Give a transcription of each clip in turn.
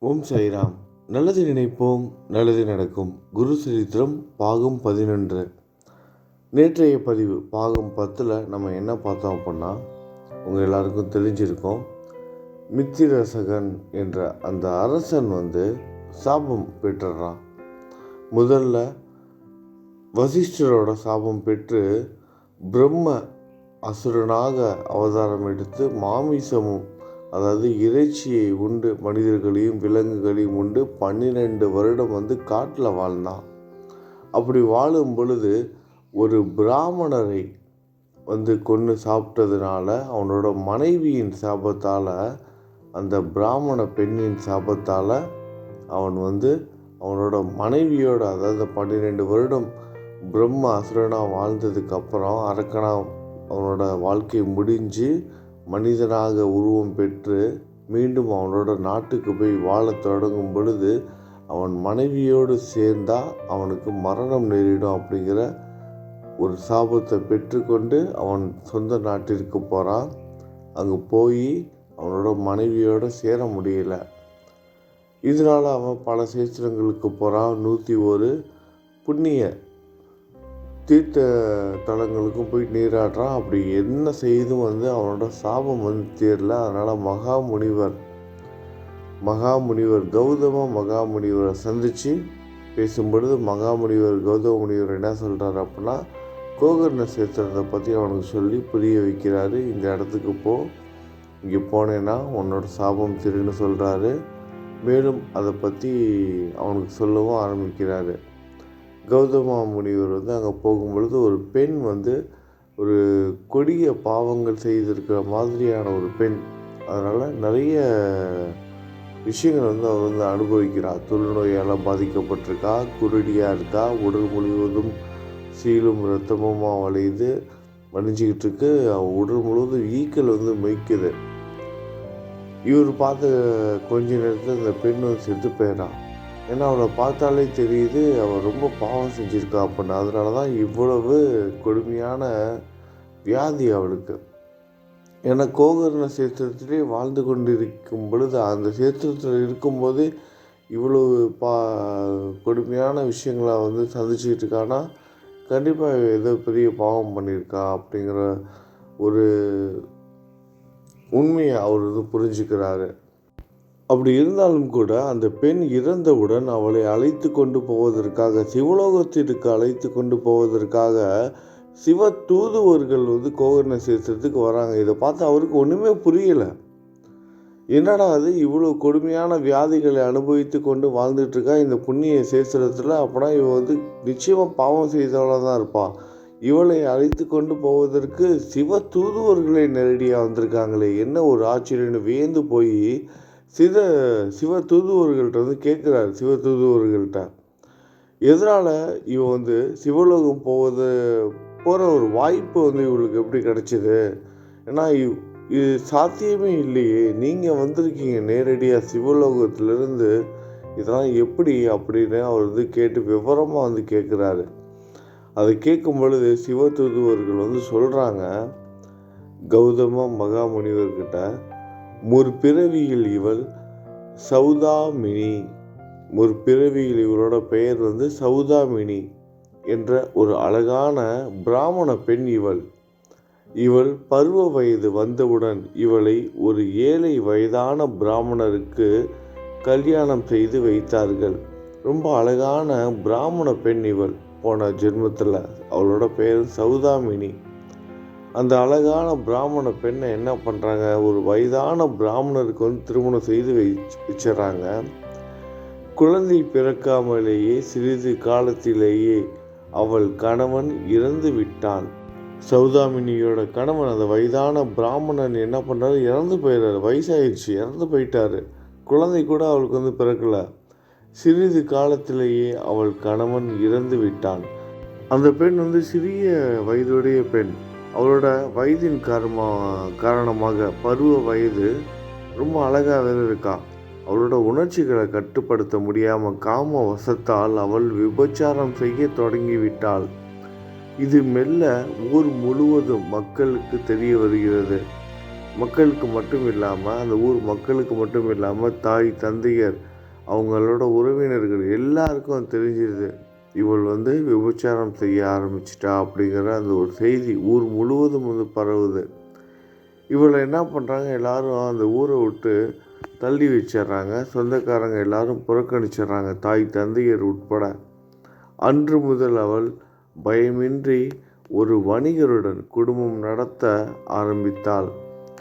ஓம் சாய்ராம். நல்லது நினைப்போம் நல்லது நடக்கும். குரு சரித்திரம் பாகம் பதினொன்று. நேற்றைய பதிவு பாகம் பத்தில் நம்ம என்ன பார்த்தோம் அப்படின்னா உங்கள் எல்லாருக்கும் தெரிஞ்சிருக்கும். மித்திரசகன் என்ற அந்த அரசன் வந்து சாபம் பெற்றுறான். முதல்ல வசிஷ்டரோட சாபம் பெற்று பிரம்ம அசுரனாக அவதாரம் எடுத்து மாமிசமும் அதாவது இறைச்சியை உண்டு மனிதர்களையும் விலங்குகளையும் உண்டு பன்னிரெண்டு வருடம் வந்து காட்டில் வாழ்ந்தான். அப்படி வாழும் பொழுது ஒரு பிராமணரை வந்து கொன்று சாப்பிட்டதுனால அவனோட மனைவியின் சாபத்தால் அந்த பிராமண பெண்ணின் சாபத்தால் அவன் வந்து அவனோட மனைவியோட அதாவது பன்னிரெண்டு வருடம் பிரம்ம அசுரனாக வாழ்ந்ததுக்கப்புறம் அரக்கனாக அவனோட வாழ்க்கை முடிஞ்சு மனிதனாக உருவம் பெற்று மீண்டும் அவனோட நாட்டுக்கு போய் வாழத் தொடங்கும் பொழுது அவன் மனைவியோடு சேர்ந்தா அவனுக்கு மரணம் நேரிடும் அப்படிங்கிற ஒரு சாபத்தை பெற்றுக்கொண்டு அவன் சொந்த நாட்டிற்கு போகிறான் அங்கே போய் அவனோட மனைவியோடு சேர முடியல. இதனால் அவன் பல சேத்திரங்களுக்கு போகிறான் நூற்றி ஒரு புண்ணிய தீர்த்த தலங்களுக்கும் போய் நீராடுறான். அப்படி என்ன செய்தும் வந்து அவனோட சாபம் வந்து தீரல. அதனால் மகாமுனிவர் மகாமுனிவர் கௌதம மகாமுனிவரை சந்தித்து பேசும்பொழுது மகாமுனிவர் கௌதம முனிவர் என்ன சொல்கிறார் அப்படின்னா கோகர்ண சேத்திரத்தை பற்றி அவனுக்கு சொல்லி புரிய வைக்கிறாரு. இந்த இடத்துக்கு போ இங்கே போனேன்னா உன்னோட சாபம் திருன்னு சொல்கிறாரு மேலும் அதை பற்றி அவனுக்கு சொல்லவும் ஆரம்பிக்கிறாரு. கௌதம முனிவர் வந்து அங்கே போகும்பொழுது ஒரு பெண் வந்து ஒரு கொடிய பாவங்கள் செய்திருக்கிற மாதிரியான ஒரு பெண். அதனால் நிறைய விஷயங்கள் வந்து அவர் வந்து அனுபவிக்கிறார். தொழுநோயால் பாதிக்கப்பட்டிருக்கா குருடியாக இருக்கா உடல் முழுவதும் சீலும் ரத்தமுமாக வளையுது வலிஞ்சிக்கிட்டு இருக்கு. உடல் முழுவதும் ஈக்கள் வந்து மொய்க்குது. இவர் பார்த்து கொஞ்ச நேரத்தில் இந்த பெண் வந்து செத்து போயிடறான். ஏன்னா அவளை பார்த்தாலே தெரியுது அவள் ரொம்ப பாவம் செஞ்சுருக்கா அப்படின்னு. அதனால தான் இவ்வளவு கொடுமையான வியாதி அவளுக்கு. ஏன்னா கோகர்ண சேத்திரத்திலே வாழ்ந்து கொண்டு இருக்கும் பொழுது அந்த சேத்திரத்தில் இருக்கும்போது இவ்வளவு பா கொடுமையான விஷயங்களை வந்து சந்திச்சுக்கிட்டு இருக்கான்னா கண்டிப்பாக ஏதோ பெரிய பாவம் பண்ணியிருக்கா அப்படிங்கிற ஒரு உண்மையை அவர் வந்து புரிஞ்சுக்கிறாரு. அப்படி இருந்தாலும் கூட அந்த பெண் இறந்தவுடன் அவளை அழைத்து கொண்டு போவதற்காக சிவலோகத்திற்கு அழைத்து கொண்டு போவதற்காக சிவ தூதுவர்கள் வந்து கோகர்ண சேத்திரத்துக்கு வராங்க. இதை பார்த்து அவருக்கு ஒன்றுமே புரியலை. என்னடா அது? இவ்வளோ கொடுமையான வியாதிகளை அனுபவித்து கொண்டு வாழ்ந்துட்டுருக்கா இந்த புண்ணிய சேத்திரத்தில்? அப்படின்னா இவன் வந்து நிச்சயமாக பாவம் செய்தவளாக தான் இருப்பான் இவளை அழைத்து கொண்டு போவதற்கு சிவ தூதுவர்களை நேரடியாக வந்திருக்காங்களே. என்ன ஒரு ஆச்சரியன்னு வியந்து போய் சித சிவ தூதுவர்கள்ட்ட வந்து கேட்குறாரு சிவ தூதுவர்கள்ட்ட எதனால் இவன் வந்து சிவலோகம் போவது போகிற ஒரு வாய்ப்பு வந்து இவளுக்கு எப்படி கிடச்சிது? ஏன்னா இவ் இது சாத்தியமே இல்லையே. நீங்கள் வந்திருக்கீங்க நேரடியாக சிவலோகத்திலிருந்து. இதெல்லாம் எப்படி அப்படின்னு அவர் வந்து கேட்டு விவரமாக வந்து கேட்குறாரு. அதை கேட்கும் பொழுது சிவ தூதுவர்கள் வந்து சொல்கிறாங்க கௌதம மகாமுனிவர்கிட்ட முற்பிறவியில் இவள் சௌதாமினி. முற்பிறவியில் இவரோட பெயர் வந்து சௌதாமினி என்ற ஒரு அழகான பிராமண பெண் இவள். இவள் பருவ வயது வந்தவுடன் இவளை ஒரு ஏழை வயதான பிராமணருக்கு கல்யாணம் செய்து வைத்தார்கள். ரொம்ப அழகான பிராமண பெண் இவள். போன ஜென்மத்தில் அவளோட பெயர் சௌதாமினி. அந்த அழகான பிராமண பெண்ணை என்ன பண்ணுறாங்க ஒரு வயதான பிராமணருக்கு வந்து திருமணம் செய்து வை வச்சிடறாங்க. குழந்தை பிறக்காமலேயே சிறிது காலத்திலேயே அவள் கணவன் இறந்து விட்டான். சௌதாமினியோட கணவன் அந்த வயதான பிராமணன் என்ன பண்ணுறாரு இறந்து போயிடுறாரு வயசாயிடுச்சு இறந்து போயிட்டாரு. குழந்தை கூட அவளுக்கு வந்து பிறக்கலை. சிறிது காலத்திலேயே அவள் கணவன் இறந்து விட்டான். அந்த பெண் வந்து சிறிய வயதுடைய பெண். அவரோட வயதின் காரணமா காரணமாக பருவ வயது ரொம்ப அழகாக வேறு இருக்கா. அவளோட உணர்ச்சிகளை கட்டுப்படுத்த முடியாமல் காம வசத்தால் அவள் விபச்சாரம் செய்ய தொடங்கிவிட்டாள். இது மெல்ல ஊர் முழுவதும் மக்களுக்கு தெரிய வருகிறது. மக்களுக்கு மட்டும் இல்லாமல் அந்த ஊர் மக்களுக்கு மட்டும் இல்லாமல் தாய் தந்தையர் அவங்களோட உறவினர்கள் எல்லாருக்கும் தெரிஞ்சிருது. இவள் வந்து விபச்சாரம் செய்ய ஆரம்பிச்சிட்டா அப்படிங்கிற அந்த ஒரு செய்தி ஊர் முழுவதும் வந்து பரவுது. இவளை என்ன பண்ணுறாங்க எல்லாரும் அந்த ஊரை விட்டு தள்ளி வச்சிடுறாங்க. சொந்தக்காரங்க எல்லாரும் புறக்கணிச்சிடுறாங்க. தாய் தந்தையர் உட்பட. அன்று முதல் அவள் பயமின்றி ஒரு வணிகருடன் குடும்பம் நடத்த ஆரம்பித்தாள்.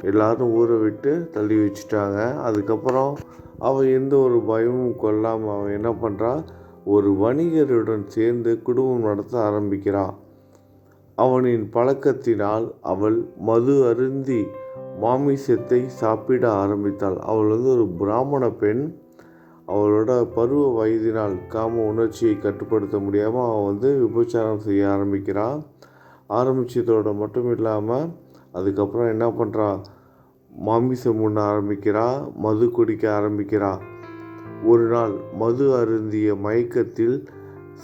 எல்லாரும் ஊரை விட்டு தள்ளி வச்சுட்டாங்க. அதுக்கப்புறம் அவள் எந்த ஒரு பயமும் கொள்ளாமல் அவள் என்ன பண்ணுறான் ஒரு வணிகருடன் சேர்ந்து குடும்பம் நடத்த ஆரம்பிக்கிறாள் அவனின் பழக்கத்தினால் அவள் மது அருந்தி மாமிசத்தை சாப்பிட ஆரம்பித்தாள். அவள் வந்து ஒரு பிராமண பெண். அவளோட பருவ வயதினால் காம உணர்ச்சியை கட்டுப்படுத்த முடியாமல் அவள் வந்து விபச்சாரம் செய்ய ஆரம்பிக்கிறாள் ஆரம்பித்ததோட மட்டும் இல்லாமல் அதுக்கப்புறம் என்ன பண்ணுறா மாமிசம் உண்ண ஆரம்பிக்கிறா மது குடிக்க ஆரம்பிக்கிறா. ஒரு நாள் மது அருந்திய மயக்கத்தில்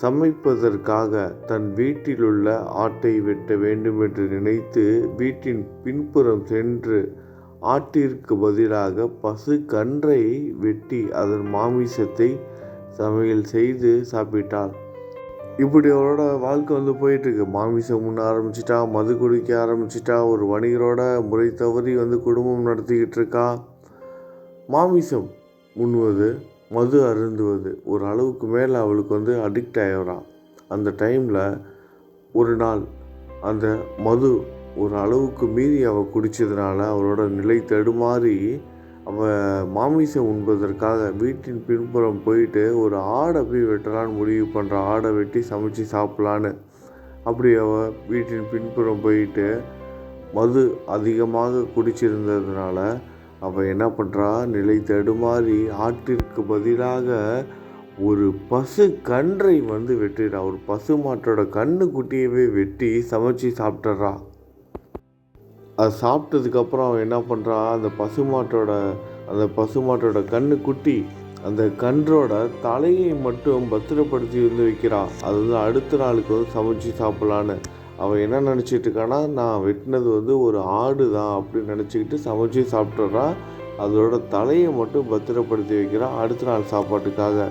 சமைப்பதற்காக தன் வீட்டிலுள்ள ஆட்டை வெட்ட வேண்டும் என்று நினைத்து வீட்டின் பின்புறம் சென்று ஆட்டிற்கு பதிலாக பசு கன்றை வெட்டி அதன் மாமிசத்தை சமையல் செய்து சாப்பிட்டாள். இப்படி அவரோட வாழ்க்கை வந்து போயிட்டுருக்கு. மாமிசம் உண்ண ஆரம்பிச்சிட்டா மது குடிக்க ஆரம்பிச்சிட்டா ஒரு வணிகரோட முறை தவறி வந்து குடும்பம் நடத்திக்கிட்டு இருக்கா? மாமிசம் உண்ணுவது மது அருந்துவது. ஒரு அளவுக்கு மேலே அவளுக்கு வந்து அடிக்ட் ஆகிடுறான் அந்த டைமில் ஒரு நாள் அந்த மது ஒரு அளவுக்கு மீறி அவள் குடித்ததுனால அவளோட நிலை தடுமாறி அவள் மாமிசம் உண்பதற்காக வீட்டின் பின்புறம் போயிட்டு ஒரு ஆடை போய் வெட்டலான்னு முடிவு பண்ணுற ஆடை வெட்டி சமைச்சு சாப்பிட்லான்னு. அப்படி அவள் வீட்டின் பின்புறம் போயிட்டு மது அதிகமாக குடிச்சிருந்ததுனால அவள் என்ன பண்ணுறான் நிலை தடுமாறி ஆட்டிற்கு பதிலாக ஒரு பசு கன்றை வந்து வெட்டிடுறா ஒரு பசு மாட்டோட கண்ணு குட்டியவே வெட்டி சமைச்சு சாப்பிட்டுறான் அது சாப்பிட்டதுக்கப்புறம் அவன் என்ன பண்ணுறான் அந்த பசுமாட்டோட அந்த பசுமாட்டோட கண்ணு குட்டி அந்த கன்றோட தலையை மட்டும் பத்திரப்படுத்தி வந்து வைக்கிறான் அது வந்து அடுத்த நாளுக்கு வந்து சமைச்சு சாப்பிட்லான்னு. அவன் என்ன நினச்சிட்டு இருக்கான்னா நான் வெட்டினது வந்து ஒரு ஆடு தான் அப்படின்னு நினச்சிக்கிட்டு சமைச்சு சாப்பிட்றான் அதோட தலையை மட்டும் பத்திரப்படுத்தி வைக்கிறான். அடுத்த நாள் சாப்பாட்டுக்காக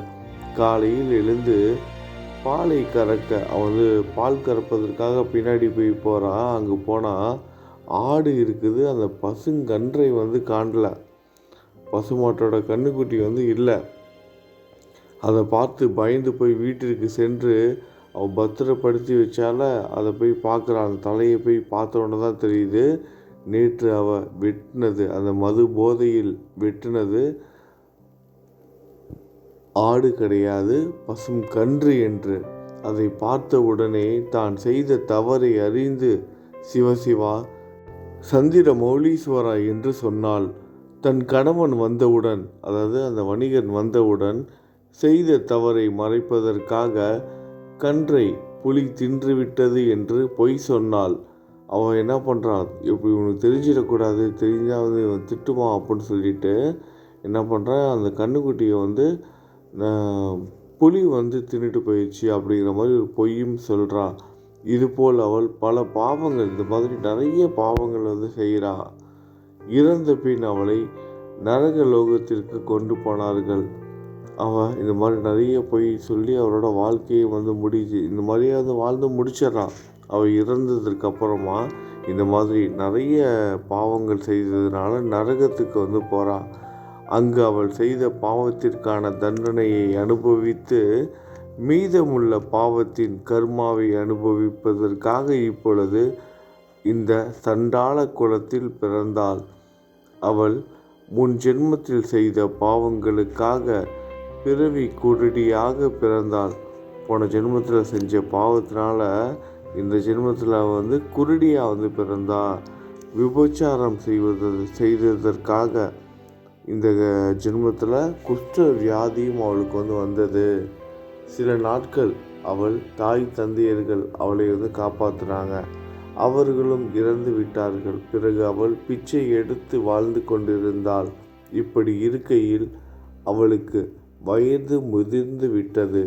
காலையில் எழுந்து பாலை கறக்க அவன் வந்து பால் கறப்பதற்காக பின்னாடி போய் போகிறான் அங்கே போனால் ஆடு இருக்குது. அந்த பசுங்கன்றை வந்து காணல. பசுமாட்டோட கண்ணுக்குட்டி வந்து இல்லை. அதை பார்த்து பயந்து போய் வீட்டிற்கு சென்று அவள் பத்திரப்படுத்தி வச்சால அதை போய் பார்க்குறான் அந்த தலையை போய் பார்த்தோன்னே தான் தெரியுது. நேற்று அவள் வெட்டினது அந்த மது போதையில் வெட்டினது ஆடு கிடையாது பசும் கன்று என்று. அதை பார்த்த உடனே தான் செய்த தவறை அறிந்து சிவசிவா சந்திர மௌலீஸ்வரா என்று சொன்னால் தன் கணவன் வந்தவுடன் அதாவது அந்த வணிகன் வந்தவுடன் செய்த தவறை மறைப்பதற்காக கன்றை புலி தின்றுவிட்டது என்று பொய் சொன்னால் அவன் என்ன பண்ணுறான் இப்போ இவனுக்கு தெரிஞ்சிடக்கூடாது தெரிஞ்சால் வந்து இவன் திட்டுவான் அப்படின்னு சொல்லிட்டு என்ன பண்ணுறான் அந்த கண்ணுக்குட்டியை வந்து புலி வந்து தின்னுட்டு போயிடுச்சு அப்படிங்கிற மாதிரி ஒரு பொய்யும் சொல்கிறான் இதுபோல் அவள் பல பாவங்கள் இந்த மாதிரி நிறைய பாவங்கள் வந்து செய்கிறாள் இறந்த பின் அவளை நரக லோகத்திற்கு கொண்டு போனார்கள். அவன் இந்த மாதிரி நிறைய பொய் சொல்லி அவரோட வாழ்க்கையை வந்து முடிஞ்சு இந்த மாதிரியே வந்து வாழ்ந்து முடிச்சிடறான். அவள் இறந்ததுக்கு அப்புறமா இந்த மாதிரி நிறைய பாவங்கள் செய்ததுனால நரகத்துக்கு வந்து போகிறான் அங்கு அவள் செய்த பாவத்திற்கான தண்டனையை அனுபவித்து மீதமுள்ள பாவத்தின் கர்மாவை அனுபவிப்பதற்காக இப்பொழுது இந்த சண்டாள குலத்தில் பிறந்தாள். அவள் முன் ஜென்மத்தில் செய்த பாவங்களுக்காக பிறவி குருடியாக பிறந்தாள் போன ஜென்மத்தில் செஞ்ச பாவத்தினால இந்த ஜென்மத்தில் வந்து குருடியாக வந்து பிறந்தான் விபச்சாரம் செய்வது செய்ததற்காக இந்த ஜென்மத்தில் குஷ்ட வியாதியும் அவளுக்கு வந்து வந்தது. சில நாட்கள் அவள் தாய் தந்தையர்கள் அவளை வந்து காப்பாற்றுறாங்க அவர்களும் இறந்து விட்டார்கள். பிறகு அவள் பிச்சை எடுத்து வாழ்ந்து கொண்டிருந்தாள். இப்படி இருக்கையில் அவளுக்கு வயது முதிர்ந்து விட்டது.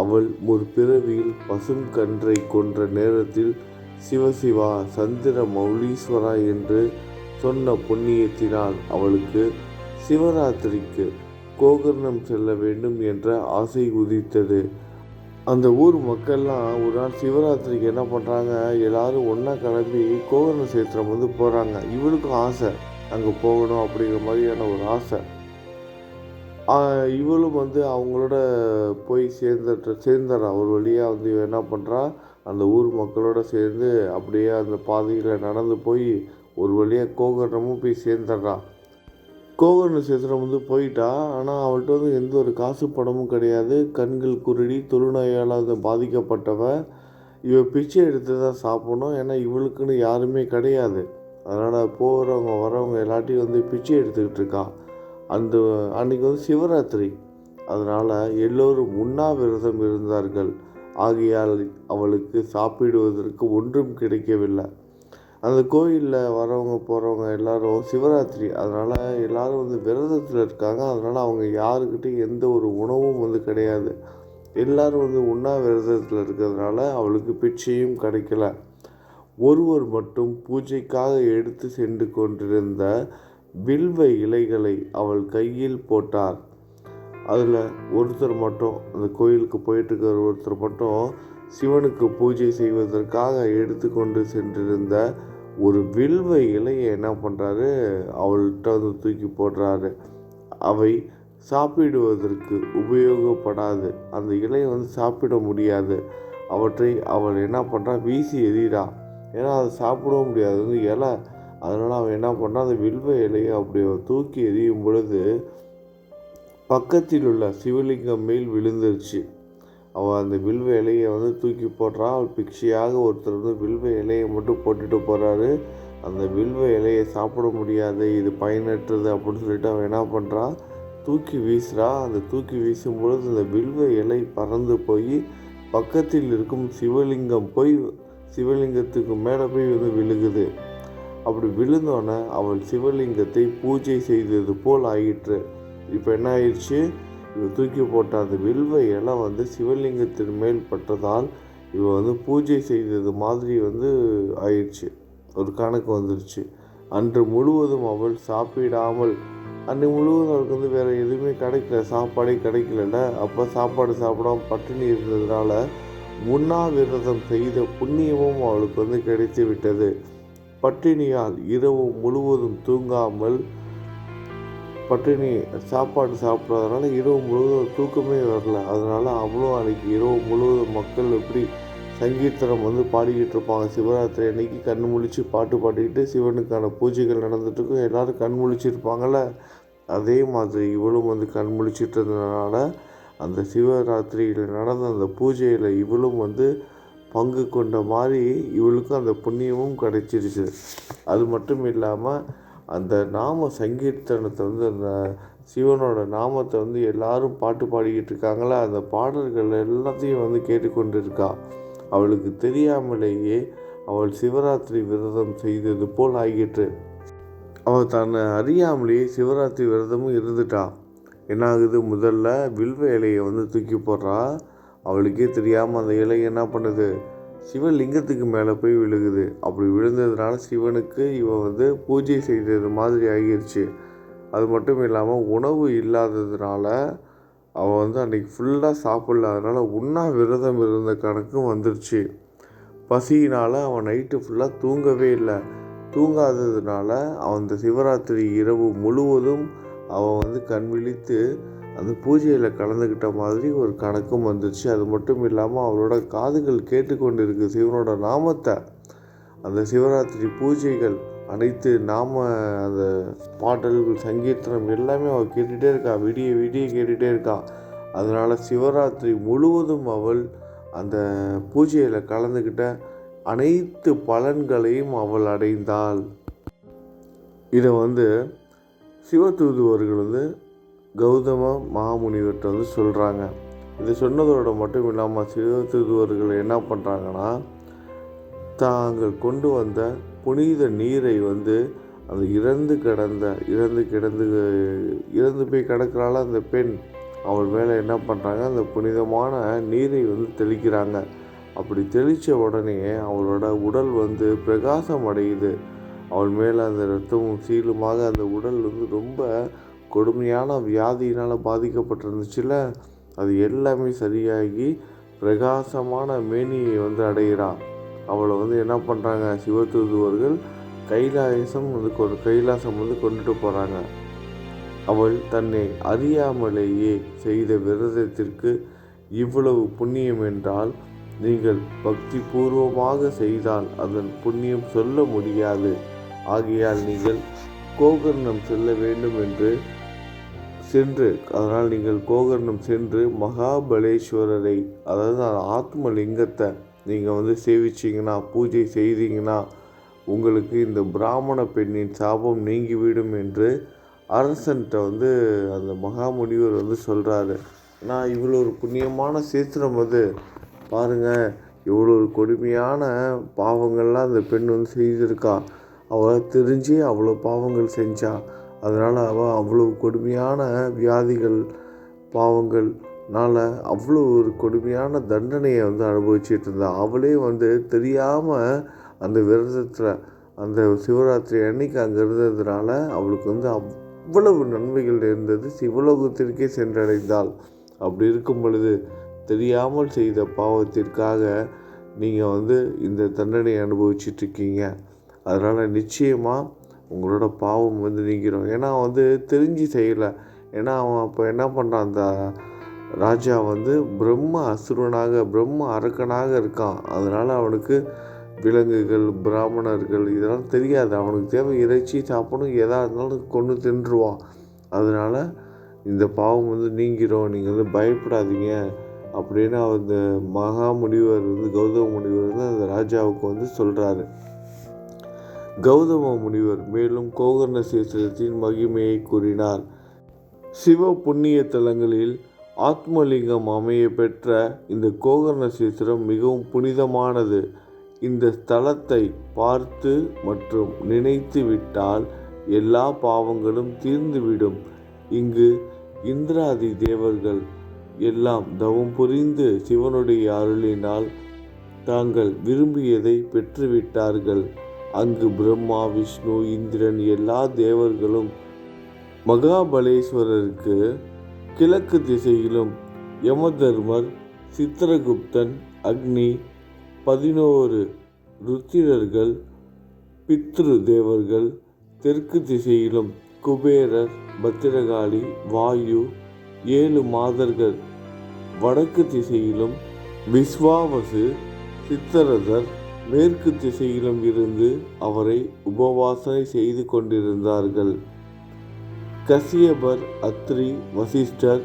அவள் ஒரு பிறவியில் பசுங்கன்றை கொன்ற நேரத்தில் சிவசிவா சந்திர மௌலீஸ்வரா என்று சொன்ன புண்ணியத்தினால் அவளுக்கு சிவராத்திரிக்கு கோகர்ணம் செல்ல வேண்டும் என்ற ஆசை உதித்தது. அந்த ஊர் மக்கள்லாம் ஒரு நாள் சிவராத்திரிக்கு என்ன பண்ணுறாங்க எல்லாரும் ஒன்றா கிளம்பி கோகர்ண சேத்திரம் வந்து போகிறாங்க இவளுக்கும் ஆசை அங்கே போகணும் அப்படிங்கிற மாதிரியான ஒரு ஆசை. இவளும் வந்து அவங்களோட போய் சேர்ந்துட்டு சேர்ந்துடுறா. ஒரு வழியாக வந்து இவன் என்ன பண்ணுறா அந்த ஊர் மக்களோட சேர்ந்து அப்படியே அந்த பாதையில் நடந்து போய் ஒரு வழியாக கோகர்ணமும் போய் சேர்ந்துடுறா. கோகர்ண சேத்திரம் வந்து போயிட்டா. ஆனால் அவள்கிட்ட வந்து எந்த ஒரு காசு பணமும் கிடையாது. கண்கள் குருடி தொழுநோயால் வந்து பாதிக்கப்பட்டவன் இவள் பிச்சை எடுத்து தான் சாப்பிடணும். ஏன்னா இவளுக்குன்னு யாருமே கிடையாது. அதனால் போகிறவங்க வரவங்க எல்லாத்தையும் வந்து பிச்சை எடுத்துக்கிட்டு இருக்கான் அந்த அன்றைக்கி வந்து சிவராத்திரி. அதனால் எல்லோரும் உண்ணாவிரதம் இருந்தார்கள். ஆகையால் அவளுக்கு சாப்பிடுவதற்கு ஒன்றும் கிடைக்கவில்லை. அந்த கோயிலில் வரவங்க போகிறவங்க எல்லாரும் சிவராத்திரி. அதனால் எல்லாரும் வந்து விரதத்தில் இருக்காங்க. அதனால் அவங்க யாருக்கிட்டையும் எந்த ஒரு உணவும் வந்து கிடையாது. எல்லாரும் வந்து உண்ணாவிரதத்தில் இருக்கிறதுனால அவளுக்கு பிச்சையும் கிடைக்கல. ஒருவர் மட்டும் பூஜைக்காக எடுத்து சென்று கொண்டிருந்த வில்வ இலைகளை அவள் கையில் போட்டார் அதில் ஒருத்தர் மட்டும் அந்த கோயிலுக்கு போயிட்டு இருக்கிற ஒருத்தர் மட்டும் சிவனுக்கு பூஜை செய்வதற்காக எடுத்துக்கொண்டு சென்றிருந்த ஒரு வில்வ இலையை என்ன பண்ணுறாரு அவள்கிட்ட வந்து தூக்கி போடுறாரு. அவை சாப்பிடுவதற்கு உபயோகப்படாது. அந்த இலையை வந்து சாப்பிட முடியாது. அவற்றை அவள் என்ன பண்ணுறா வீசி எறிகிறா ஏன்னா அதை சாப்பிடவும் முடியாது. வந்து இலை அதனால் அவன் என்ன பண்ணால் அந்த வில்வ இலையை அப்படி தூக்கி எறியும் பொழுது பக்கத்தில் உள்ள சிவலிங்கம் மேல் விழுந்துருச்சு. அவள் அந்த வில்வ இலையை வந்து தூக்கி போடுறான். அவள் பிக்ஷியாக ஒருத்தர் வந்து வில்வ இலையை மட்டும் போட்டுட்டு போகிறாரு அந்த வில்வ இலையை சாப்பிட முடியாது இது பயனற்றது அப்படின்னு சொல்லிட்டு அவன் என்ன பண்ணுறான் தூக்கி வீசுறா அந்த தூக்கி வீசும் பொழுது அந்த வில்வ இலை பறந்து போய் பக்கத்தில் இருக்கும் சிவலிங்கம் போய் சிவலிங்கத்துக்கு மேலே போய் வந்து விழுகுது. அப்படி விழுந்தோன்னே அவள் சிவலிங்கத்தை பூஜை செய்தது போல் ஆயிற்று. இப்போ என்ன ஆயிடுச்சு இவ தூக்கி போட்ட அந்த வில்வ இலை வந்து சிவலிங்கத்தின் மேல் பட்டதால் இவ வந்து பூஜை செய்தது மாதிரி வந்து ஆயிடுச்சு ஒரு கணக்கு வந்துருச்சு. அன்று முழுவதும் அவள் சாப்பிடாமல் அன்று முழுவதும் அவளுக்கு வந்து வேறு எதுவுமே கிடைக்கல சாப்பாடே கிடைக்கலல்ல. அப்போ சாப்பாடு சாப்பிடாம பட்டினி இருந்ததுனால உண்ணாவிரதம் செய்த புண்ணியமும் அவளுக்கு வந்து கிடைத்து விட்டது. பட்டினியால் இரவு முழுவதும் தூங்காமல் பட்டினி சாப்பாடு சாப்பிட்றதுனால இரவு முழுவதும் தூக்கமே வரல. அதனால் அவ்வளோ அன்னைக்கு இரவு முழுவதும் மக்கள் எப்படி சங்கீர்த்தனம் வந்து பாடிக்கிட்டு இருப்பாங்க. சிவராத்திரி அன்னைக்கு கண் முழிச்சு பாட்டு பாடிக்கிட்டு சிவனுக்கான பூஜைகள் நடந்துட்டுருக்கும் இருக்கும். கண் முழிச்சிருப்பாங்கள்ல அதே மாதிரி இவளும் வந்து கண் முழிச்சிட்டு இருந்ததுனால அந்த சிவராத்திரியில் நடந்த அந்த பூஜையில் இவளும் வந்து பங்கு கொண்ட மாதிரி இவளுக்கும் அந்த புண்ணியமும் கிடைச்சிருச்சு. அது மட்டும் இல்லாமல் அந்த நாம சங்கீர்த்தனத்தை வந்து அந்த சிவனோட நாமத்தை வந்து எல்லாரும் பாட்டு பாடிக்கிட்டு இருக்காங்களா? அந்த பாடல்கள் எல்லாத்தையும் வந்து கேட்டுக்கொண்டு இருக்கா அவளுக்கு தெரியாமலேயே அவள் சிவராத்திரி விரதம் செய்தது போல் ஆகிற்று. அவள் தன்னை அறியாமலேயே சிவராத்திரி விரதமும் இருந்துட்டா. என்ன ஆகுது முதல்ல வில்வ இலையை வந்து தூக்கி போடுறா. அவளுக்கே தெரியாமல் அந்த இலை என்ன பண்ணுது? சிவலிங்கத்துக்கு மேலே போய் விழுகுது. அப்படி விழுந்ததுனால சிவனுக்கு இவன் வந்து பூஜை செய்தது மாதிரி ஆகிருச்சு. அது மட்டும் இல்லாமல் உணவு இல்லாததுனால அவன் வந்து அன்றைக்கி ஃபுல்லாக சாப்பிடல. அதனால் உண்ணா விரதம் இருந்த கணக்கும் வந்துருச்சு. பசியினால் அவன் நைட்டு ஃபுல்லாக தூங்கவே இல்லை. தூங்காததுனால அவன் அந்த சிவராத்திரி இரவு முழுவதும் அவன் வந்து கண் விழித்து அந்த பூஜையில் கலந்துக்கிட்ட மாதிரி ஒரு கணக்கும் வந்துச்சு. அது மட்டும் இல்லாமல் அவரோட காதுகள் கேட்டுக்கொண்டிருக்கு சிவனோட நாமத்தை. அந்த சிவராத்திரி பூஜைகள் அனைத்து நாம அந்த பாடல்கள் சங்கீர்த்தனம் எல்லாமே அவள் கேட்டுகிட்டே இருக்கா. விடிய விடிய கேட்டுகிட்டே இருக்கா. அதனால் சிவராத்திரி முழுவதும் அவள் அந்த பூஜையில் கலந்துக்கிட்ட அனைத்து பலன்களையும் அவள் அடைந்தாள். இதை வந்து சிவ தூதுவர்கள் வந்து கௌதம மகாமுனிவர்கிட்ட வந்து சொல்கிறாங்க இது சொன்னதோட மட்டும் இல்லாமல் சிவதூதுவர்கள் என்ன பண்ணுறாங்கன்னா தாங்கள் கொண்டு வந்த புனித நீரை வந்து அந்த இறந்து கிடந்த இறந்து கிடந்து இறந்து போய் கிடக்கிறால அந்த பெண். அவள் மேலே என்ன பண்ணுறாங்க அந்த புனிதமான நீரை வந்து தெளிக்கிறாங்க. அப்படி தெளித்த உடனே அவளோட உடல் வந்து பிரகாசம் அடையுது. அவள் மேலே அந்த ரத்தமும் சீலுமாக அந்த உடல் வந்து ரொம்ப கொடுமையான வியாதியினால் பாதிக்கப்பட்டிருந்துச்சுல அது எல்லாமே சரியாகி பிரகாசமான மேனியை வந்து அடைகிறான் அவளை வந்து என்ன பண்ணுறாங்க சிவதூதுவர்கள் கைலாசம் வந்து கொ- கைலாசம் வந்து கொண்டுட்டு போகிறாங்க அவள் தன்னை அறியாமலேயே செய்த விரதத்திற்கு இவ்வளவு புண்ணியம் என்றால் நீங்கள் பக்தி பூர்வமாக செய்தால் அதன் புண்ணியம் சொல்ல முடியாது. ஆகையால் நீங்கள் கோகர்ணம் செல்ல வேண்டும் என்று சென்று அதனால் நீங்கள் கோகர்ணம் சென்று மகாபலேஸ்வரரை அதாவது அந்த ஆத்மலிங்கத்தை நீங்கள் வந்து சேவிச்சிங்கன்னா பூஜை செய்தீங்கன்னா உங்களுக்கு இந்த பிராமண பெண்ணின் சாபம் நீங்கிவிடும் என்று அரசன்கிட்ட வந்து அந்த மகாமுனிவர் வந்து சொல்கிறாரு நான் இவ்வளோ ஒரு புண்ணியமான சேத்திரம் அது. பாருங்க இவ்வளோ ஒரு கொடுமையான பாவங்கள்லாம் அந்த பெண் வந்து செய்திருக்கா. அவள் தெரிஞ்சே அவ்வளோ பாவங்கள் செஞ்சா. அதனால் அவள் அவ்வளோ கொடுமையான வியாதிகள் பாவங்கள்னால அவ்வளோ ஒரு கொடுமையான தண்டனையை வந்து அனுபவிச்சிட்டு இருந்தா. அவளே வந்து தெரியாமல் அந்த விரதத்தில் அந்த சிவராத்திரி அன்னைக்கு அங்கே இருந்ததுனால அவளுக்கு வந்து அவ்வளவு நன்மைகள் இருந்தது. சிவலோகத்திற்கே சென்றடைந்தாள். அப்படி இருக்கும் பொழுது தெரியாமல் செய்த பாவத்திற்காக நீங்கள் வந்து இந்த தண்டனை அனுபவிச்சிட்டு இருக்கீங்க. அதனால் நிச்சயமாக உங்களோட பாவம் வந்து நீங்கிடும் ஏன்னா அவன் வந்து தெரிஞ்சு செய்யலை. ஏன்னா அவன் அப்போ என்ன பண்ணுறான் அந்த ராஜா வந்து பிரம்ம அசுரனாக பிரம்ம அரக்கனாக இருக்கான். அதனால் அவனுக்கு விலங்குகள் பிராமணர்கள் இதெல்லாம் தெரியாது. அவனுக்கு தேவை இறைச்சி சாப்பிடணும் எதா இருந்தாலும் கொண்டு தின்றுவான். அதனால் இந்த பாவம் வந்து நீங்கிரும். நீங்கள் வந்து பயப்படாதீங்க. அப்படின்னு அந்த மகா முனிவர் வந்து கௌதம முனிவர் வந்து அந்த ராஜாவுக்கு வந்து சொல்கிறாரு கௌதம முனிவர் மேலும் கோகர்ண சேத்திரத்தின் மகிமையை கூறினார். சிவ புண்ணிய தலங்களில் ஆத்மலிங்கம் அமைய பெற்ற இந்த கோகர்ண சேத்திரம் மிகவும் புனிதமானது. இந்த ஸ்தலத்தை பார்த்து மற்றும் நினைத்து விட்டால் எல்லா பாவங்களும் தீர்ந்துவிடும். இங்கு இந்திராதி தேவர்கள் எல்லாம் தவம் புரிந்து சிவனுடைய அருளினால் தாங்கள் விரும்பியதை பெற்றுவிட்டார்கள். அங்கு பிரம்மா விஷ்ணு இந்திரன் எல்லா தேவர்களும் மகாபலேஸ்வரருக்கு கிழக்கு திசையிலும் யமதர்மர் சித்திரகுப்தன் அக்னி பதினோரு ருத்திரர்கள் பித்ரு தேவர்கள் தெற்கு திசையிலும் குபேரர் பத்திரகாளி வாயு ஏழு மாதர்கள் வடக்கு திசையிலும் விஸ்வாவசு சித்தரதர் மேற்கு திசையிலும் இருந்து அவரை உபவாசனை செய்து கொண்டிருந்தார்கள். கசியபர் அத்ரி வசிஷ்டர்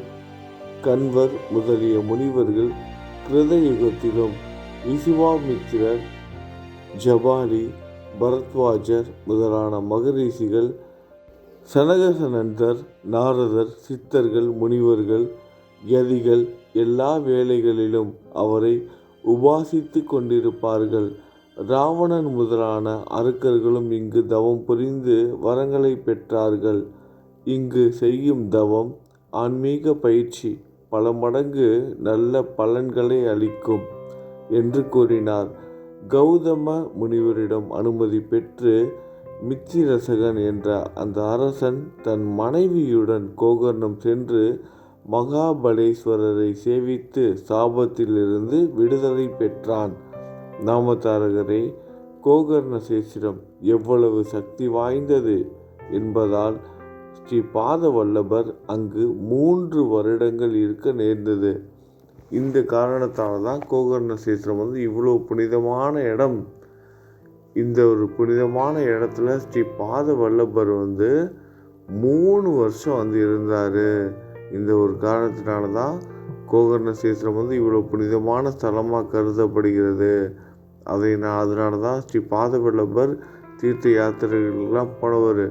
கன்வர் முதலிய முனிவர்கள் கிருதயுகத்திலும் விசுவாமித்திரர் ஜபாலி பரத்வாஜர் முதலான மகரிஷிகள் சனகசனந்தர் நாரதர் சித்தர்கள் முனிவர்கள் யதிகள் எல்லா வேளைகளிலும் அவரை உபாசித்து கொண்டிருப்பார்கள். ராவணன் முதலான அரக்கர்களும் இங்கு தவம் புரிந்து வரங்களை பெற்றார்கள். இங்கு செய்யும் தவம் ஆன்மீக பயிற்சி பல மடங்கு நல்ல பலன்களை அளிக்கும் என்று கூறினார். கௌதம முனிவரிடம் அனுமதி பெற்று மித்திரசகன் என்ற அந்த அரசன் தன் மனைவியுடன் கோகர்ணம் சென்று மகாபலேஸ்வரரை சேவித்து சாபத்திலிருந்து விடுதலை பெற்றான். நாமதாரகரே கோகர்ண சேத்திரம் எவ்வளவு சக்தி வாய்ந்தது என்பதால் ஸ்ரீ பாத வல்லபர் அங்கு மூன்று வருடங்கள் இருக்க நேர்ந்தது. இந்த காரணத்தால் தான் கோகர்ண சேத்திரம் வந்து இவ்வளோ புனிதமான இடம். இந்த ஒரு புனிதமான இடத்துல ஸ்ரீ பாத வல்லபர் வந்து மூணு வருஷம் வந்து இருந்தார். இந்த ஒரு காரணத்தினால தான் கோகர்ண சேத்திரம் வந்து இவ்வளோ புனிதமான ஸ்தலமாக கருதப்படுகிறது. அதை நான் அதனால தான் ஸ்ரீ பாதவல்லபர் தீர்த்த யாத்திரைகளுக்கெல்லாம் போனவர்.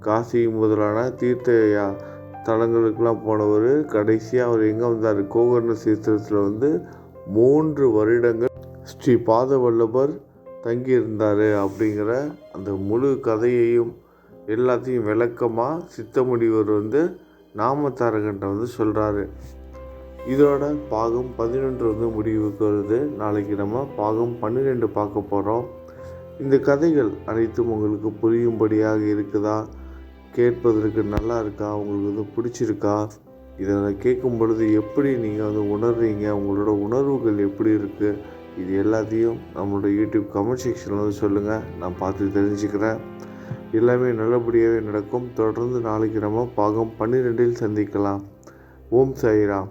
காசி முதலான தீர்த்த யா தலங்களுக்கெல்லாம் போனவர். கடைசியாக அவர் எங்கே வந்தார்? கோகர்ண சீத்திரத்தில் வந்து மூன்று வருடங்கள் ஸ்ரீ பாத வல்லபர் தங்கியிருந்தார் அப்படிங்கிற அந்த முழு கதையையும் எல்லாத்தையும் விளக்கமாக சித்தமுடிவர் வந்து நாமத்தாரகன்ட்ட வந்து சொல்கிறாரு இதோட பாகம் பதினொன்று வந்து முடிவுக்கு வருது. நாளைக்கு நம்ம பாகம் பன்னிரெண்டு பார்க்க போகிறோம் இந்த கதைகள் அனைத்தும் உங்களுக்கு புரியும்படியாக இருக்குதா? கேட்பதற்கு நல்லா இருக்கா? உங்களுக்கு வந்து பிடிச்சிருக்கா? இதை கேட்கும் பொழுது எப்படி நீங்கள் வந்து உணர்றீங்க? உங்களோட உணர்வுகள் எப்படி இருக்குது இது எல்லாத்தையும் நம்மளோட யூடியூப் கமெண்ட் செக்ஷனில் வந்து சொல்லுங்கள் நான் பார்த்து தெரிஞ்சுக்கிறேன். எல்லாமே நல்லபடியாகவே நடக்கும். தொடர்ந்து நாளைக்கு நம்ம பாகம் பன்னிரெண்டில் சந்திக்கலாம். ஓம் சாய்ராம்.